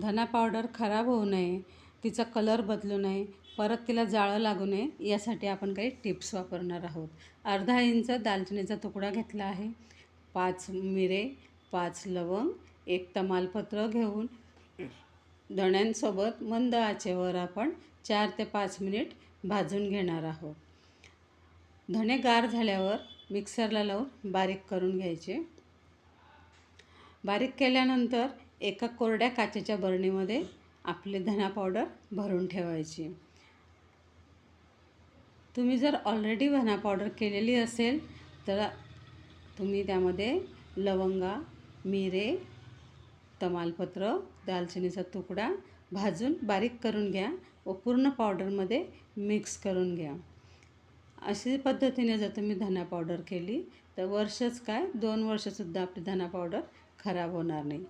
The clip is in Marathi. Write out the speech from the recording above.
धना पावडर खराब होऊ नये तिचा कलर बदलू नये परत तिला जाळं लागू नये यासाठी आपण काही टिप्स वापरणार आहोत. अर्धा इंच दालचिनीचा तुकडा घेतला आहे. पाच मिरे पाच लवंग एक तमालपत्र घेऊन धण्यांसोबत मंद आचेवर आपण चार ते पाच मिनिट भाजून घेणार आहोत. धणे गार झाल्यावर मिक्सरला लावून बारीक करून घ्यायचे. बारीक केल्यानंतर एका कोरड्या काचेच्या बरणीमध्ये आपली धना पावडर भरून ठेवायची. तुम्ही जर ऑलरेडी धना पावडर केलेली असेल तर तुम्ही त्यामध्ये लवंगा मिरे तमालपत्र दालचिनीचा तुकडा भाजून बारीक करून घ्या व पूर्ण पावडरमध्ये मिक्स करून घ्या. अशी पद्धतीने जर तुम्ही धना पावडर केली तर वर्षच काय दोन वर्षसुद्धा आपली धना पावडर खराब होणार नाही.